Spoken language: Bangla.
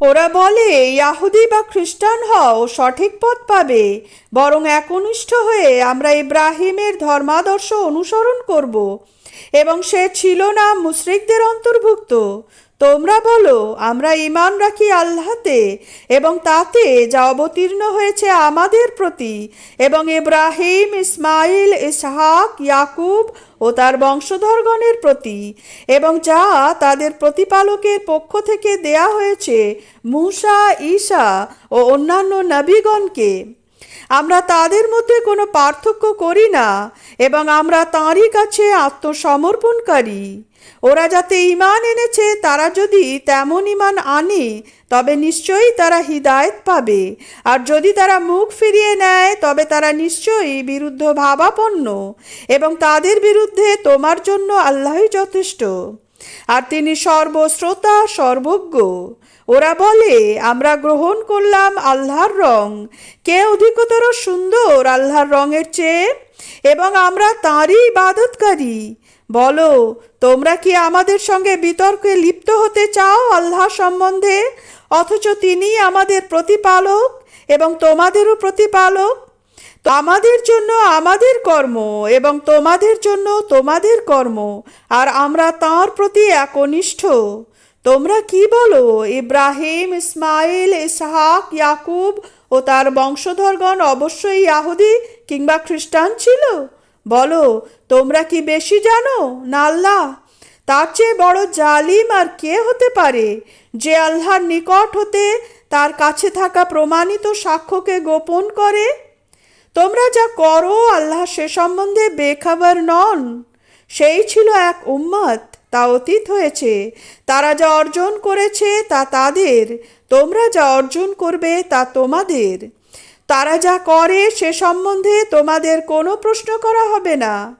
ওরা বলে, ইয়াহুদি বা খ্রিস্টান হও, সঠিক পথ পাবে। বরং একনিষ্ঠ হয়ে আমরা ইব্রাহিমের ধর্মাদর্শ অনুসরণ করব। এবং সে ছিল না মুশ্রিকদের অন্তর্ভুক্ত। তোমরা বলো, আমরা ইমান রাখি আল্লাহতে এবং তাতে যা অবতীর্ণ হয়েছে আমাদের প্রতি। এবং ইব্রাহিম, ইসমাইল, ইসহাক, ইয়াকুব ও তার বংশধরগণের প্রতি। এবং যা তাদের প্রতিপালকের পক্ষ থেকে দেয়া হয়েছে, মূসা ঈশা ও অন্যান্য নবীগণকে। আমরা তাদের মধ্যে কোনো পার্থক্য করি না এবং আমরা তাঁরই কাছে আত্মসমর্পণকারী। ওরা যাতে ইমান এনেছে, তারা যদি তেমন ইমান আনে, তবে নিশ্চয়ই তারা হিদায়ত পাবে। আর যদি তারা মুখ ফিরিয়ে নেয়, তবে তারা নিশ্চয়ই বিরুদ্ধ ভাবাপন্ন এবং তাদের বিরুদ্ধে তোমার জন্য আল্লাহই যথেষ্ট। আর তিনি সর্বশ্রোতা, সর্বজ্ঞ। ওরা বলে, আমরা গ্রহণ করলাম আল্লাহর রং। কে অধিকতর সুন্দর আল্লাহর রঙের চেয়ে? এবং আমরা তাঁরই ইবাদতকারী। বলো, তোমরা কি আমাদের সঙ্গে বিতর্কে লিপ্ত হতে চাও আল্লাহ সম্বন্ধে? অথচ তিনি আমাদের প্রতিপালক এবং তোমাদেরও প্রতিপালক। আমাদের জন্য আমাদের কর্ম এবং তোমাদের জন্য তোমাদের কর্ম, আর আমরা তাঁর প্রতি একনিষ্ঠ। তোমরা কি বলো, ইব্রাহিম, ইসমাইল, ইসহাক, ইয়াকুব ও তার বংশধরগণ অবশ্যই ইয়াহুদি কিংবা খ্রিস্টান ছিল? বলো, তোমরা কি বেশি জানো? না আল্লাহ। তার চেয়ে বড় জালিম আর কে হতে পারে, যে আল্লাহর নিকট হতে তার কাছে থাকা প্রমাণিত সাক্ষ্যকে গোপন করে? তোমরা যা করো, আল্লাহ সে সম্বন্ধে বেখাবার নন। সেই ছিল এক উম্মত, তা অতীত হয়েছে। তারা যা অর্জন করেছে, তা তাদের। তোমরা যা অর্জন করবে, তা তোমাদের। তারা যা করে, সে সম্বন্ধে তোমাদের কোনো প্রশ্ন করা হবে না।